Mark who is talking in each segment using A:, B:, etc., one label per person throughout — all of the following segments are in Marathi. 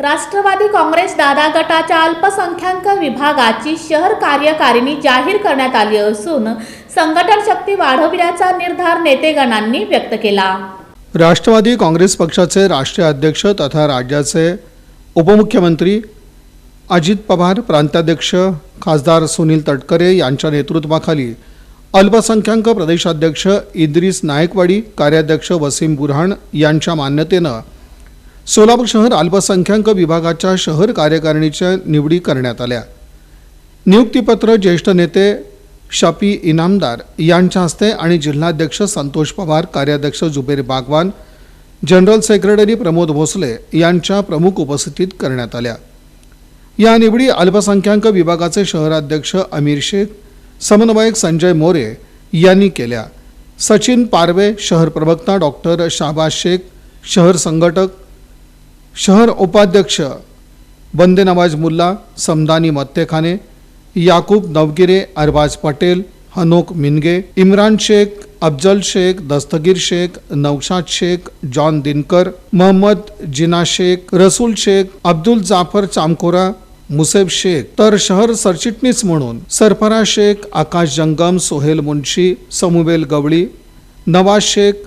A: राष्ट्रवादी काँग्रेस दादा गटाच्या अल्पसंख्याक विभागाची शहर कार्यकारिणी जाहीर करण्यात आली असून संघटन शक्ती वाढविण्याचा निर्धार नेतेगणांनी व्यक्त केला.
B: राष्ट्रवादी काँग्रेस पक्षाचे राष्ट्रीय अध्यक्ष तथा राज्याचे उपमुख्यमंत्री अजित पवार प्रांताध्यक्ष खासदार सुनील तटकरे यांच्या नेतृत्वाखाली अल्पसंख्याक प्रदेशाध्यक्ष इद्रिस नायकवाडी कार्याध्यक्ष वसीम बुरहान यांच्या मान्यतेनं सोलापूर शहर अल्पसंख्याक विभागाच्या शहर कार्यकारिणीच्या निवडी करण्यात आल्या. नियुक्तीपत्र ज्येष्ठ नेते शफी इनामदार यांच्या हस्ते आणि जिल्हाध्यक्ष संतोष पवार कार्याध्यक्ष जुबेर बागवान जनरल सेक्रेटरी प्रमोद भोसले यांच्या प्रमुख उपस्थितीत करण्यात आल्या. या निवडी अल्पसंख्याक विभागाचे शहराध्यक्ष अमीर शेख समन्वयक संजय मोरे यांनी केल्या. सचिन पारवे शहर प्रवक्ता डॉक्टर शाबाज शेख शहर संघटक शहर उपाध्यक्ष बंदे नवाज मुल्ला समदानी मत्तेखाने याकूब नवगिरे अरबाज पटेल हनोक मिनगे इम्रान शेख अफजल शेख दस्तगीर शेख नौशाद शेख जॉन दिनकर मोहम्मद जिना शेख रसूल शेख अब्दुल जाफर चामकोरा मुसेब शेख तर शहर सरचिटणीस म्हणून सरफरा शेख आकाश जंगम सोहेल मुन्शी समुबेल गवळी नवाज शेख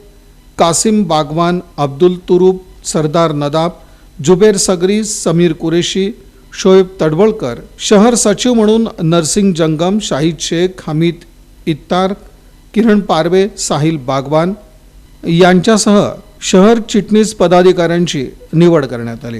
B: कासिम बागवान अब्दुल तुरुप सरदार नदाब जुबेर सगरी समीर कुरेशी शोएब तडवळकर शहर सचिव म्हणून नरसिंग जंगम शाहिद शेख हमीद इत्तार किरण पारवे साहिल बागवान यांच्यासह शहर चिटणीस पदाधिकाऱ्यांची निवड करण्यात आली.